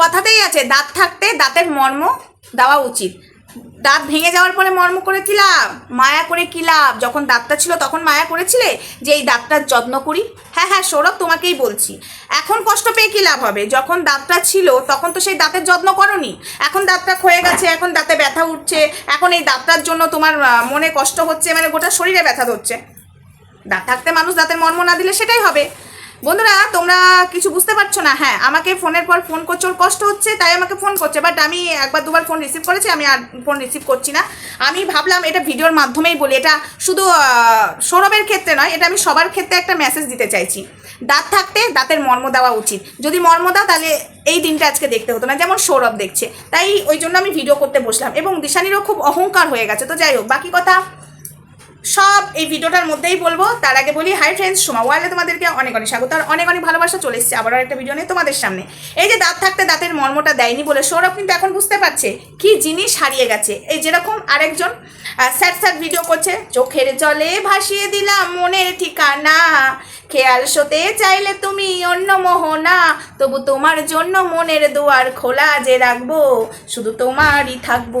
কথাতেই আছে, দাঁত থাকতে দাঁতের মর্ম দেওয়া উচিত। দাঁত ভেঙে যাওয়ার পরে মর্ম করে কি লাভ মায়া করে কি লাভ? যখন দাঁতটা ছিল তখন মায়া করেছিলে যে এই দাঁতটার যত্ন করি? হ্যাঁ হ্যাঁ সৌরভ, তোমাকেই বলছি। এখন কষ্ট পেয়ে কি লাভ হবে? যখন দাঁতটা ছিল তখন তো সেই দাঁতের যত্ন করনি। এখন দাঁতটা ক্ষয়ে গেছে, এখন দাঁতে ব্যথা উঠছে, এখন এই দাঁতটার জন্য তোমার মনে কষ্ট হচ্ছে মানে গোটা শরীরে ব্যথা ধরছে। দাঁত থাকতে মানুষ দাঁতের মর্ম না দিলে সেটাই হবে। বন্ধুরা, তোমরা কিছু বুঝতে পারছ না। হ্যাঁ আমাকে ফোনের পর ফোন করছে, ওর কষ্ট হচ্ছে, তাই আমাকে ফোন করছে। বাট আমি একবার দুবার ফোন রিসিভ করেছি, আমি আর ফোন রিসিভ করছি না। আমি ভাবলাম এটা ভিডিওর মাধ্যমেই বলি, এটা শুধু সৌরভের ক্ষেত্রে নয়, এটা আমি সবার ক্ষেত্রে একটা মেসেজ দিতে চাইছি। দাঁত থাকতে দাঁতের মর্ম দেওয়া উচিত। যদি মর্ম দাও, তাহলে এই দিনটা আজকে দেখতে হতো না, যেমন সৌরভ দেখছে। তাই ওই জন্য আমি ভিডিও করতে বসলাম। এবং দিশানিরও খুব অহংকার হয়ে গেছে, তো যাই হোক, বাকি কথা সব এই ভিডিওটার মধ্যেই বলব। তার আগে বলি হাই ফ্রেন্ডস সোমা ওয়ালে তোমাদেরকে অনেক অনেক স্বাগত আর অনেক অনেক ভালোবাসা চলে এসেছে আবার একটা ভিডিও নিয়ে তোমাদের সামনে। এই যে দাঁত থাকতে দাঁতের মর্মটা দেয়নি বলে সৌরভ কিন্তু এখন বুঝতে পারছে কি জিনিস হারিয়ে গেছে। এই যেরকম আরেকজন স্যাড স্যাড ভিডিও করছে, চোখের জলে ভাসিয়ে দিলাম মনের ঠিকানা। খেয়াল শোতে চাইলে তুমি অন্য মোহনা, তবু তোমার জন্য মনের দুয়ার খোলা যে রাখব, শুধু তোমারই থাকব।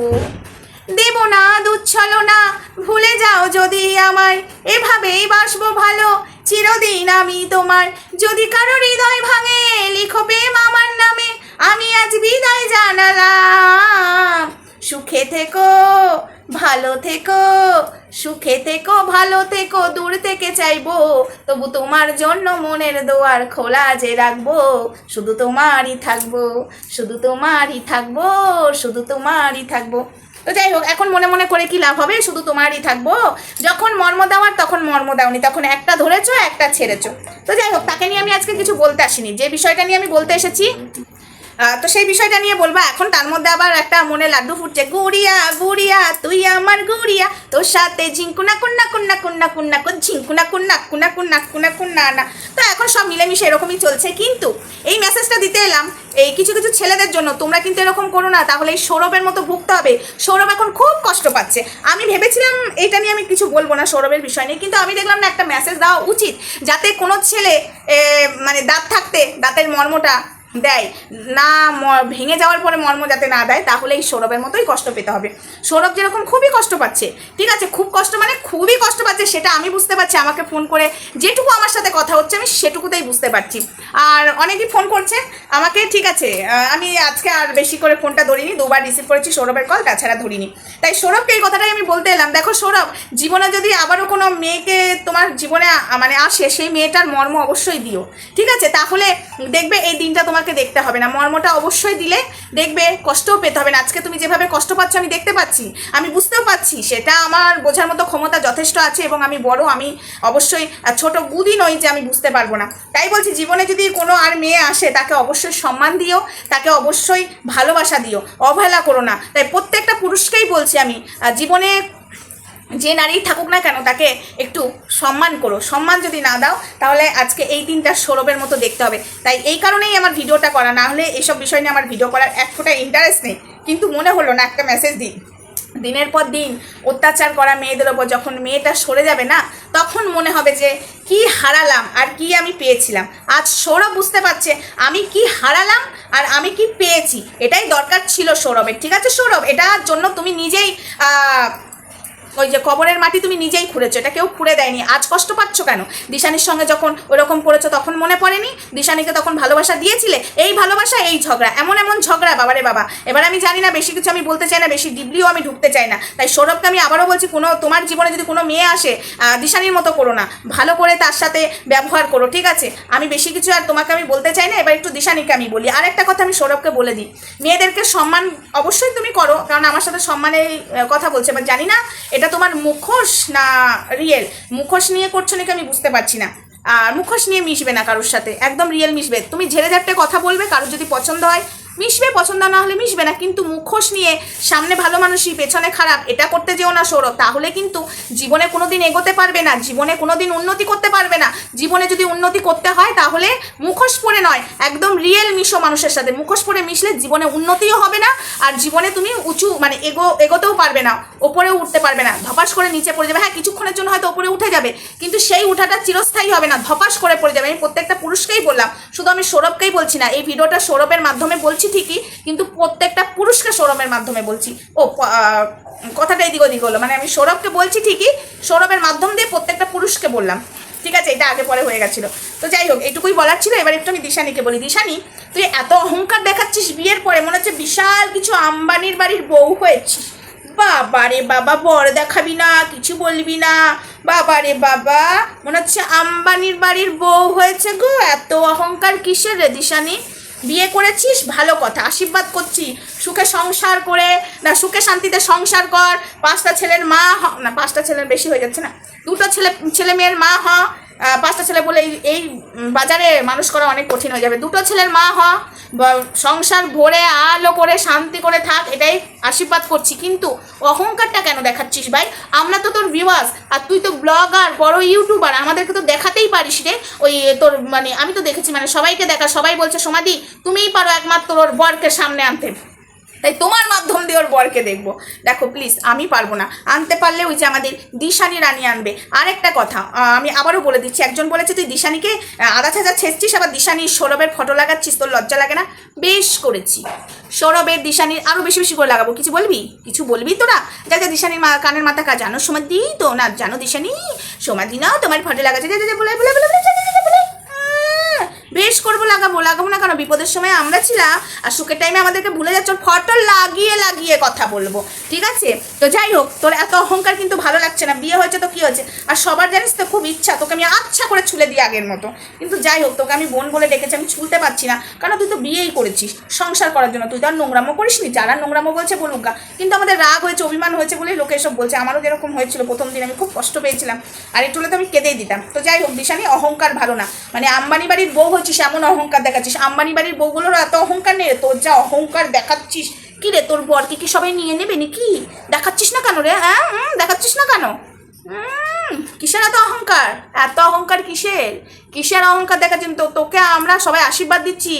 দেব না দুচ্ছলনা ভুলে যাও যদি আমায়। এভাবেই বাসবো ভালো। চিরদিন আমি তোমার। যদি কারও হৃদয় ভাঙে, লিখো প্রেম আমার নামে। আমি আজ বিদায় জানালাম। সুখে থেকো, ভালো থেকো। সুখে থেকো, ভালো থেকো। দূর থেকে চাইব। তবু তোমার জন্য মনের দোয়ার খোলা যে রাখব। শুধু তোমারই থাকব। শুধু তোমারই থাকব। শুধু তোমারই থাকব। তো যাই হোক, এখন মনে মনে করে কি লাভ হবে? শুধু তোমারই থাকব। যখন মর্ম দেওয়ার তখন মর্ম দাওনি, তখন একটা ধরেছো, একটা ছেড়েছো। তো যাই হোক, তাকে নিয়ে আমি আজকে কিছু বলতে আসিনি। যে বিষয়টা নিয়ে আমি বলতে এসেছি তো সেই বিষয়টা নিয়ে বলব, এখন তার মধ্যে আবার একটা মনে লাড্ডু ফুটছে, গুড়িয়া গুড়িয়া, তুই আমার গুড়িয়া, তোর সাথে ঝিঙ্কুনা কুন্না কুন্না কুন্না কুন্না কুন ঝিঙ্কুনা কুন্না কুন্না কুন্না কুন্না কুন্না না। তো এখন সব মিলেমিশে এরকমই চলছে, কিন্তু এই মেসেজটা দিতে এলাম, এই কিছু কিছু ছেলেদের জন্য, তোমরা কিন্তু এরকম করো না, তাহলে এই সৌরভের মতো ভুগতে হবে। সৌরভ এখন খুব কষ্ট পাচ্ছে। আমি ভেবেছিলাম এটা নিয়ে আমি কিছু বলব না সৌরভের বিষয় নিয়ে, কিন্তু আমি দেখলাম না, একটা মেসেজ দেওয়া উচিত, যাতে কোনো ছেলে মানে দাঁত থাকতে, দাঁতের মর্মটা দেয়। না ভেঙে যাওয়ার পরে মর্ম যাতে না দেয়, তাহলে এই সৌরভের মতোই কষ্ট পেতে হবে। সৌরভ যেরকম খুবই কষ্ট পাচ্ছে, ঠিক আছে? খুব কষ্ট মানে খুবই কষ্ট পাচ্ছে, সেটা আমি বুঝতে পারছি। আমাকে ফোন করে যেটুকু আমার সাথে কথা হচ্ছে, আমি সেটুকুতেই বুঝতে পারছি। আর অনেকেই ফোন করছে। আমাকে, ঠিক আছে আমি আজকে আর বেশি করে ফোনটা ধরিনি, দুবার রিসিভ করেছি সৌরভের কল, তাছাড়া ধরিনি। তাই সৌরভকে এই কথাটাই আমি বলতে এলাম। দেখো সৌরভ, জীবনে যদি আবারও কোনো মেয়েকে তোমার জীবনে মানে আসে, সেই মেয়েটার মর্ম অবশ্যই দিও, ঠিক আছে? তাহলে দেখবে এই দিনটা তোমাকে দেখতে হবে না। মর্মটা অবশ্যই দিলে দেখবে কষ্টও পেতে হবে না। আজকে তুমি যেভাবে কষ্ট পাচ্ছ, আমি দেখতে পাচ্ছি। আমি বুঝতেও পাচ্ছি, সেটা আমার বোঝার মতো ক্ষমতা যথেষ্ট আছে এবং আমি বড়, আমি অবশ্যই ছোট বুদ্ধি নই যে আমি বুঝতে পারব না। তাই বলছি, জীবনে যদি কোনো আর মেয়ে আসে, তাকে অবশ্যই সম্মান দিও, তাকে অবশ্যই ভালোবাসা দিও। অবহেলা করো না। তাই প্রত্যেকটা পুরুষকেই বলছি আমি জীবনে যে নারী থাকুক না কেন, তাকে একটু সম্মান করো। সম্মান যদি না দাও, তাহলে আজকে এই দিনটা সৌরভের মতো দেখতে হবে। তাই এই কারণেই আমার ভিডিওটা করা, না হলে এইসব বিষয় নিয়ে আমার ভিডিও করার এক ফোঁটা ইন্টারেস্ট নেই। কিন্তু মনে হলো না, একটা মেসেজ দিই। দিনের পর দিন অত্যাচার করা মেয়েদের ওপর যখন মেয়েটা সরে যাবে না, তখন মনে হবে যে কি হারালাম আর কি আমি পেয়েছিলাম। আজ সৌরভ বুঝতে পারছে আমি কি হারালাম আর আমি কি পেয়েছি। এটাই দরকার ছিল সৌরভের, ঠিক আছে সৌরভ? এটার জন্য তুমি নিজেই ওই যে কবরের মাটি তুমি নিজেই খুঁড়েছো, এটা কেউ খুঁড়ে দেয়নি। আজ কষ্ট পাচ্ছ কেন? দিশানির সঙ্গে যখন ওরকম করেছ তখন মনে পড়েনি? দিশানিকে তখন ভালোবাসা দিয়েছিলে? এই ভালোবাসা, এই ঝগড়া, এমন এমন ঝগড়া, বাবারে বাবা। এবার আমি জানি না, বেশি কিছু আমি বলতে চাই না, বেশি ডিপলিও আমি ঢুকতে চাই না। তাই সৌরভকে আমি আবারও বলছি, কোনো তোমার জীবনে যদি কোনো মেয়ে আসে দিশানির মতো করো না। ভালো করে তার সাথে ব্যবহার করো, ঠিক আছে? আমি বেশি কিছু আর তোমাকে আমি বলতে চাই না, এবার একটু দিশানিকে আমি বলি। আর একটা কথা আমি সৌরভকে বলে দিই। মেয়েদেরকে সম্মান অবশ্যই তুমি করো, কারণ আমার সাথে সম্মানের কথা বলছে। এবার জানি না, এটা তোমার মুখোশ না রিয়েল মুখোশ নিয়ে করছ নাকি আমি বুঝতে পারছি না। আর মুখোশ নিয়ে মিশবে না কারোর সাথে, একদম রিয়েল মিশবে। তুমি ঝেড়ে ঝাড়তে কথা বলবে, কারোর যদি পছন্দ হয় মিশবে, পছন্দ না হলে মিশবে না। কিন্তু মুখোশ নিয়ে সামনে ভালো মানুষই, পেছনে খারাপ, এটা করতে যেও না সৌরভ। তাহলে কিন্তু জীবনে কোনো দিন এগোতে পারবে না, জীবনে কোনো দিন উন্নতি করতে পারবে না। জীবনে যদি উন্নতি করতে হয়, তাহলে মুখোশ পরে নয়, একদম রিয়েল মিশো মানুষের সাথে। মুখোশ পরে মিশলে জীবনে উন্নতিও হবে না, আর জীবনে তুমি উঁচু মানে এগো, এগোতেও পারবে না, ওপরেও উঠতে পারবে না। ধপাস করে নিচে পড়ে যাবে। হ্যাঁ কিছুক্ষণের জন্য হয়তো ওপরে উঠে যাবে, কিন্তু সেই উঠাটা চিরস্থায়ী হবে না। ধপাস করে পড়ে যাবে। আমি প্রত্যেকটা পুরুষকেই বললাম, শুধু আমি সৌরভকেই বলছি না, এই ভিডিওটা সৌরভের মাধ্যমে বলছি ঠিকই, কিন্তু প্রত্যেকটা পুরুষকে সৌরভের মাধ্যমে বলছি। ও কথাটা এদিক ওদিক হলো মানে আমি সৌরভকে বলছি ঠিকই, সৌরভের মাধ্যম দিয়ে প্রত্যেকটা পুরুষকে বললাম। ঠিক আছে, এটা আগে পরে হয়ে গেছিল। তো যাই হোক, এটুকুই বলার ছিল, এবার একটু আমি দিশানিকে বলি। দিশানি, তুই এত অহংকার দেখাচ্ছিস বিয়ের পরে, মনে হচ্ছে বিশাল কিছু আম্বানির বাড়ির বউ হয়েছিস। বাবা রে বাবা, বর দেখাবি না, কিছু বলবি না। বাবা রে বাবা, মনে হচ্ছে আম্বানির বাড়ির বউ হয়েছে গো, এত অহংকার কিসের রে দিশানি? বিয়ে করেছিস? ভালো কথা। আশীর্বাদ করছি। সুখে সংসার করে, না, সুখে শান্তিতে সংসার কর। পাঁচটা ছেলের মা হ, না, পাঁচটা ছেলের বেশি হয়ে যাচ্ছে না। দুটো ছেলে ছেলে মেয়ের মা হ। পাঁচটা ছেলে বলে এই বাজারে মানুষ করা অনেক কঠিন হয়ে যাবে। দুটো ছেলের মা হ সংসার ভরে আলো করে, শান্তি করে থাক, এটাই আশীর্বাদ করছি। কিন্তু অহংকারটা কেন দেখাচ্ছিস ভাই? আমরা তো তোর ভিউয়ার্স আর তুই তো ব্লগার বড় ইউটিউবার আমাদেরকে তো দেখাতেই পারিস রে। ওই তোর মানে আমি তো দেখেছি মানে সবাইকে দেখা, সবাই বলছে সমাধি তুমিই পারো একমাত্র ওর বরকে সামনে আনতে। তাই তোমার মাধ্যম দিয়ে ওর বরকে দেখব। দেখো প্লিজ আমি পারব না। আনতে পারলে ওই যে আমাদের দিশানি রানী আনবে। আরেকটা কথা আমি আবারও বলে দিচ্ছি একজন বলেছে তুই দিশানিকে আধা ছাজা ছেঁচছিস আবার দিশানি সৌরভের ফটো লাগাচ্ছিস তোর লজ্জা লাগে না? বেশ করেছি। সৌরভের দিশানির আরও বেশি বেশি করে লাগাবো। কিছু বলবি? কিছু বলবি তোরা? যা যা দিশানির মা কানের মাথা কা জানো সমাধি তো না জানো দিশানি? সমাধি না তোমার ফটো লাগাচ্ছে। যা যা যা, বলে বলে বলে করব, লাগাবো লাগাবো না কেন? বিপদের সময় আমরা ছিলাম, আর সুখের টাইমে আমাদেরকে ভুলে যাচ্ছ, ফটো লাগিয়ে লাগিয়ে কথা বলব, ঠিক আছে? তো যাই হোক, তোর এত অহংকার কিন্তু ভালো লাগছে না, বিয়ে হয়েছে তো কি হয়েছে? আর সবার জানিস তো, খুব ইচ্ছা, তোকে আমি আচ্ছা করে ছুলে দিই আগের মতো। কিন্তু যাই হোক, তোকে আমি বোন বলে ডেকেছি, আমি ছুলতে পারছি না। কারণ তুই তো বিয়েই করেছিস, সংসার করার জন্য। তুই তো আর নোংরামো করিসনি, যারা নোংরামো বলছে বলুক গা। কিন্তু আমাদের রাগ হয়েছে, অভিমান হয়েছে বলেই লোকে এসব বলছে। আমারও যেরকম হয়েছিল, প্রথম দিন আমি খুব কষ্ট পেয়েছিলাম। আর একটু হলে তো আমি কেঁদেই দিতাম। তো যাই হোক দিশানি অহংকার ভালো না। মানে আম্বানি বাড়ির বউ হচ্ছিস এমন অহংকার দেখাচ্ছিস। আম্বানি বাড়ির বউগুলোর এত অহংকার নেই তোর যা অহংকার দেখাচ্ছিস। কি রে, তোর বরকে কি সবাই নিয়ে নেবে নাকি? দেখাচ্ছিস না কেন রে হ্যাঁ দেখাচ্ছিস না কেন? কিসের এত অহংকার? এত অহংকার কিসের? কিসের অহংকার দেখাচ্ছেন তো তোকে আমরা সবাই আশীর্বাদ দিচ্ছি।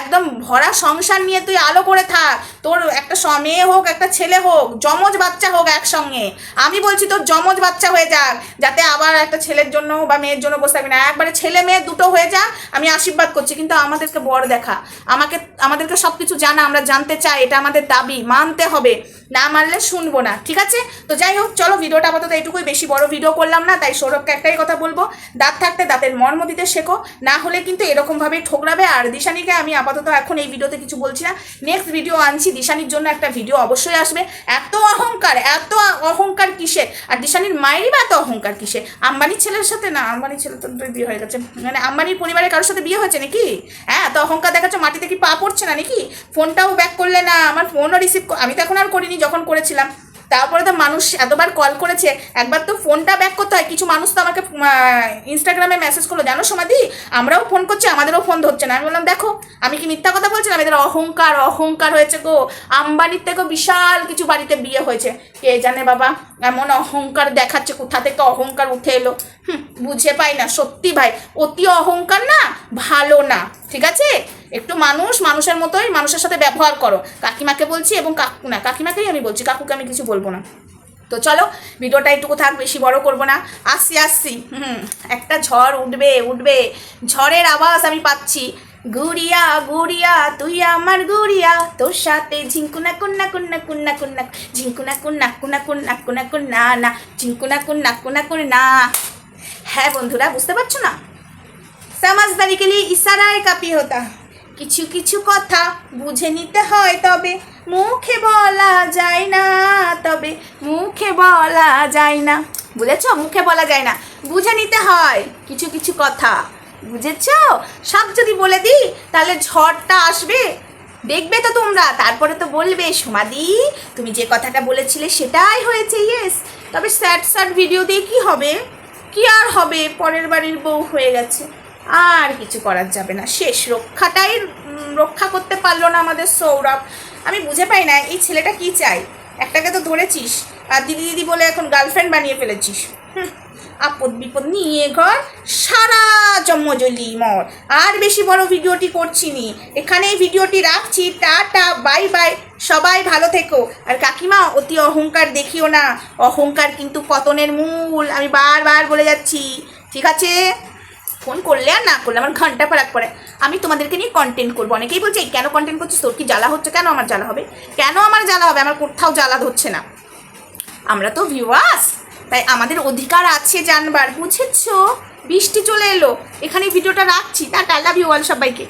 একদম ভরা সংসার নিয়ে তুই আলো করে থাক। তোর একটা মেয়ে হোক, একটা ছেলে হোক, যমজ বাচ্চা হোক একসঙ্গে। আমি বলছি তোর যমজ বাচ্চা হয়ে যাক, যাতে আবার একটা ছেলের জন্য বা মেয়ের জন্য বসে থাকবি না। একবারে ছেলে মেয়ে দুটো হয়ে যাক আমি আশীর্বাদ করছি। কিন্তু আমাদেরকে বর দেখা। আমাকে, আমাদেরকে সব কিছু জানা, আমরা জানতে চাই। এটা আমাদের দাবি, মানতে হবে। না মানলে শুনব না, ঠিক আছে? তো যাই হোক, চলো, ভিডিওটা আপাতত এটুকুই বেশি বড় ভিডিও করলাম না, তাই সৌরভকে একটাই কথা বলব। দাঁত থাকতে দাঁতের মর্ম দিতে শেখো। না হলে কিন্তু এরকমভাবেই ঠোকরাবে। আর দিশানিকে আমি আপাতত এখন এই ভিডিওতে কিছু বলছি না। নেক্সট ভিডিও আনছি। দিশানির জন্য একটা ভিডিও অবশ্যই আসবে। এত অহংকার এত অহংকার কিসের? আর দিশানির মায়েরই বা এত অহংকার কিসের? আম্বানির ছেলের সাথে না, আম্বানির ছেলে তো বিয়ে হয়ে গেছে। মানে আম্বানির পরিবারের কারোর সাথে বিয়ে হয়েছে নাকি? হ্যাঁ এত অহংকার দেখাচ্ছ, মাটিতে কি পা পড়ছে না নাকি? ফোনটাও ব্যাক করলে না, আমার ফোনও রিসিভ আমি তো এখন আর করিনি, যখন করেছিলাম। তারপরে তো মানুষ এতবার কল করেছে, একবার তো ফোনটা ব্যাক করতে হয়। কিছু মানুষ তো আমাকে ইনস্টাগ্রামে মেসেজ করল, জানো সমাধি আমরাও ফোন করছি, আমাদেরও ফোন ধরছে না। আমি বললাম, দেখো, আমি কি মিথ্যা কথা বলছিলাম এদের অহংকার অহংকার হয়েছে গো। আম্বানির থেকেও বিশাল কিছু বাড়িতে বিয়ে হয়েছে। কে জানে বাবা, এমন অহংকার দেখাচ্ছে, কোথা থেকে অহংকার উঠে এলো? বুঝে পাই না, সত্যি ভাই। অতি অহংকার না, ভালো না, ঠিক আছে? একটু মানুষ, মানুষের মতোই, মানুষের সাথে ব্যবহার করো। কাকিমাকে বলছি এবং কাকু না, কাকিমাকেই আমি বলছি, কাকুকে আমি কিছু বলব না। তো চলো, ভিডিওটা একটুকু থাক, বেশি বড় করব না। আসছি আসছি হুম, একটা ঝড় উঠবে উঠবে। ঝড়ের আওয়াজ আমি পাচ্ছি। গুড়িয়া গুড়িয়া, তুই আমার গুড়িয়া। তোর সাথে ঝিঙ্কুনা কুন্না কুন্না কুন্না কুন্না, ঝিঙ্কুনা কুন্না কুন্না কুন্না কুন্না কুন্না না ঝিঙ্কুনা কুন্না কুন্না কুন্না। হ্যাঁ বন্ধুরা, বুঝতে পারছ না? সমাজদারি কে লিয়ে ইশারায় কাপি হতা কিছু কিছু কথা বুঝে নিতে হয় তবে, মুখে বলা যায় না, তবে মুখে বলা যায় না। বুঝেছ? মুখে বলা যায় না। বুঝে নিতে হয় কিছু কিছু কথা। বুঝেছ? সব যদি বলে দিই, তাহলে ঝড়টা আসবে। দেখবে তো তোমরা। তারপরে তো বলবে সোমাদি তুমি যে কথাটা বলেছিলে সেটাই হয়েছে ইয়েস তবে স্যাট স্যাড ভিডিও দিয়ে কি হবে? কি আর হবে? পরের বাড়ির বউ হয়ে গেছে। আর কিছু করার যাবে না। শেষ রক্ষাটাই রক্ষা করতে পারল না আমাদের সৌরভ। আমি বুঝে পাই না এই ছেলেটা কি চাই একটাকে তো ধরেছিস। আর দিদি দিদি বলে এখন গার্লফ্রেন্ড বানিয়ে ফেলেছিস। হুম, আপদ বিপদ নিয়ে ঘর, সারা জম্মজলি মর। আর বেশি বড় ভিডিওটি করছি নি। এখানেই ভিডিওটি রাখছি। টাটা, বাই বাই। সবাই ভালো থেকো। আর কাকিমা, অতি অহংকার দেখিও না। অহংকার কিন্তু পতনের মূল। আমি বারবার বলে যাচ্ছি। ঠিক আছে? ফোন করলে আর না করলে আমার ঘণ্টা ফারাক পড়ে। আমি তোমাদেরকে নিয়ে কন্টেন্ট করব। অনেকেই বলছে কেন কন্টেন্ট করছিস? তোর কি জ্বালা হচ্ছে? কেন আমার জ্বালা হবে? কেন আমার জ্বালা হবে? আমার কোথাও জ্বালা ধরছে না। আমরা তো ভিউয়ার্স তাই আমাদের অধিকার আছে জানবার, বুঝেছ? বৃষ্টি চলে এলো। এখানে ভিডিওটা রাখছি। টাটা লাভ ইউ অল সবাইকে।